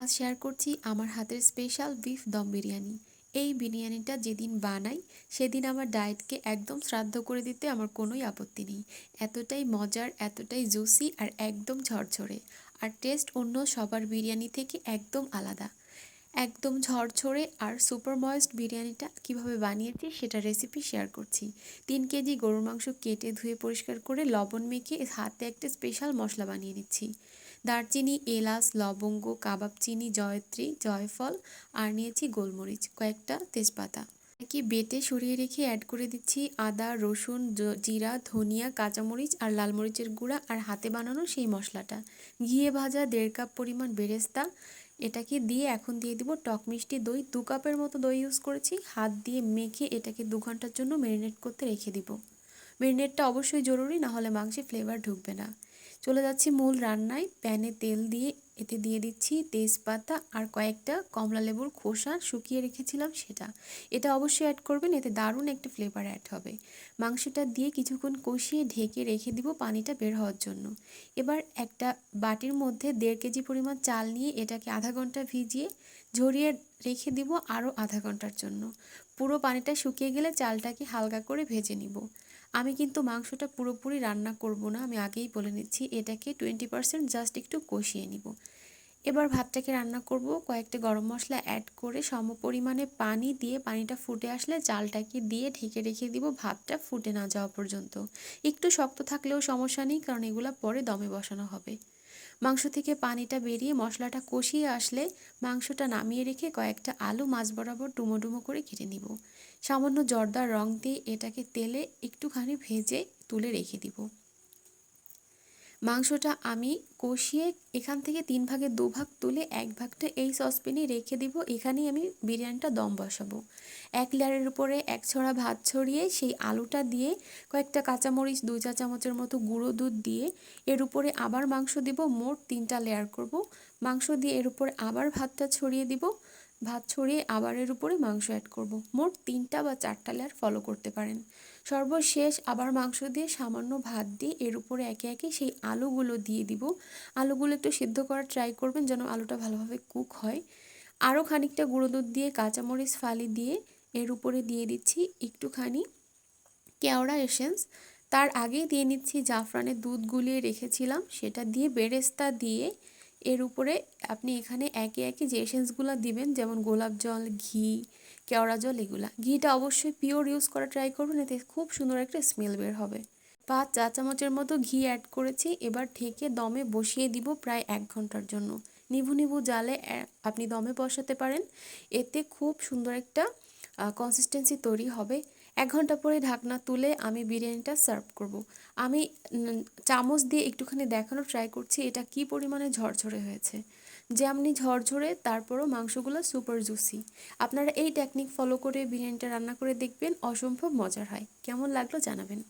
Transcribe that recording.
আজ শেয়ার করছি আমার হাতের স্পেশাল বিফ দম বিরিয়ানি। এই বিরিয়ানিটা যেদিন বানাই, সেদিন আমার ডায়েটকে একদম শ্রাদ্ধ করে দিতে আমার কোনোই আপত্তি নেই। এতটাই মজার, এতটাই জুসি আর একদম ঝরঝরে। আর টেস্ট অন্য সবার বিরিয়ানি থেকে একদম আলাদা। একদম ঝরঝরে আর সুপার ময়েস্ট বিরিয়ানিটা কীভাবে বানিয়েছি সেটা রেসিপি শেয়ার করছি। তিন কেজি গরুর মাংস কেটে ধুয়ে পরিষ্কার করে লবণ মেখে হাতে একটা স্পেশাল মশলা বানিয়ে নিচ্ছি। দারচিনি, এলাচ, লবঙ্গ, কাবাব চিনি, জয়ত্রী, জয়ফল আর নিয়েছি গোলমরিচ, কয়েকটা তেজপাতা। কি বেটে সরিয়ে রেখে অ্যাড করে দিচ্ছি আদা, রসুন জিরা, ধনিয়া, কাঁচামরিচ আর লাল মরিচের গুঁড়া আর হাতে বানানো সেই মশলাটা। ঘিয়ে ভাজা দেড় কাপ পরিমাণ বেরেস্তা এটাকে দিয়ে এখন দিয়ে দিব টক মিষ্টি দই। দু কাপের মতো দই ইউজ করেছি। হাত দিয়ে মেখে এটাকে দু ঘণ্টার জন্য ম্যারিনেট করতে রেখে দিব। ম্যারিনেটটা অবশ্যই জরুরি না হলে মাংসে ফ্লেভার ঢুকবে না। চলে যাচ্ছি মূল রান্নায়। প্যানে তেল দিয়ে এতে দিয়ে দিচ্ছি তেজপাতা আর কয়েকটা কমলা লেবুর খোসা শুকিয়ে রেখেছিলাম সেটা। এটা অবশ্যই অ্যাড করবেন, এতে দারুণ একটা ফ্লেভার অ্যাড হবে। মাংসটা দিয়ে কিছুক্ষণ কষিয়ে ঢেকে রেখে দিব পানিটা বের হওয়ার জন্য। এবার একটা বাটির মধ্যে দেড় কেজি পরিমাণ চাল নিয়ে এটাকে আধা ঘণ্টা ভিজিয়ে ঝরিয়ে রেখে দিব আরও আধা ঘণ্টার জন্য। পুরো পানিটা শুকিয়ে গেলে চালটাকে হালকা করে ভেজে নিব। আমি কিন্তু মাংসটা পুরোপুরি রান্না করব না, আমি আগেই বলে নিচ্ছি, এটাকে টোয়েন্টি পারসেন্ট জাস্ট একটু কষিয়ে নিব। এবার ভাতটাকে রান্না করব, কয়েকটা গরম মশলা অ্যাড করে সম পরিমাণে পানি দিয়ে পানিটা ফুটে আসলে চালটাকে দিয়ে ঢেকে রেখে দিব, ভাতটা ফুটে না যাওয়া পর্যন্ত। একটু শক্ত থাকলেও সমস্যা নেই, কারণ এগুলো পরে দমে বসানো হবে। মাংস থেকে পানিটা বেরিয়ে মশলাটা কষিয়ে আসলে মাংসটা নামিয়ে রেখে কয়েকটা আলু মাছ বরাবর ডুমো ডুমো করে কেটে নিব। সামান্য জর্দার রং দিয়ে এটাকে তেলে একটুখানি ভেজে তুলে রেখে দিব। মাংসটা আমি কষিয়ে এখান থেকে তিন ভাগে দু ভাগ তুলে এক ভাগটা এই সসপ্যানে রেখে দিব। এখানেই আমি বিরিয়ানিটা দম বসাবো। এক লেয়ারের উপরে এক ছড়া ভাত ছড়িয়ে সেই আলুটা দিয়ে কয়েকটা কাঁচামরিচ, দুই চা চামচের মতো গুঁড়ো দুধ দিয়ে এর উপরে আবার মাংস দিব। মোট তিনটা লেয়ার করব। মাংস দিয়ে এর উপরে আবার ভাতটা ছড়িয়ে দিব। ভাত ছড়িয়ে আবার এর উপরে মাংস অ্যাড করব। মোট তিনটা বা চারটা লেয়ার ফলো করতে পারেন। সর্বশেষ আবার মাংস দিয়ে সামান্য ভাত দিয়ে এর উপরে একে একে সেই আলুগুলো দিয়ে দিব। আলুগুলো একটু সিদ্ধ করার ট্রাই করবেন যেন আলুটা ভালোভাবে কুক হয়। আরও খানিকটা গুঁড়ো দুধ দিয়ে কাঁচামরিচ ফালি দিয়ে এর উপরে দিয়ে দিচ্ছি একটুখানি কেওড়া এসেন্স তার আগে দিয়ে নিচ্ছি জাফরানের দুধ গুলিয়ে রেখেছিলাম। সেটা দিয়ে বেরেস্তা দিয়ে এর উপরে আপনি এখানে একে একে যে এসেন্সগুলো দিবেন, যেমন গোলাপ জল, ঘি, কেওড়া জল, এগুলা। ঘিটা অবশ্যই পিওর ইউজ করা ট্রাই করবেন এতে খুব সুন্দর একটা স্মেল বের হবে। পাঁচ চা চামচের মতো ঘি অ্যাড করেছি, এবার ঢেকে দমে বসিয়ে দিব প্রায় এক ঘণ্টার জন্য। নিভু নিভু জালে আপনি দমে বসাতে পারেন। এতে খুব সুন্দর একটা কনসিস্টেন্সি তৈরি হবে। এক ঘণ্টা পরে ঢাকনা তুলে আমি বিরিয়ানিটা সার্ভ করব। আমি চামচ দিয়ে একটুখানি দেখানো ট্রাই করছি, এটা কি পরিমাণে ঝরঝরে হয়েছে। যেমনি ঝরঝরে, তারপরও মাংসগুলো সুপার জুসি আপনারা এই টেকনিক ফলো করে বিরিয়ানিটা রান্না করে দেখবেন, অসম্ভব মজার হয়। কেমন লাগল জানাবেন।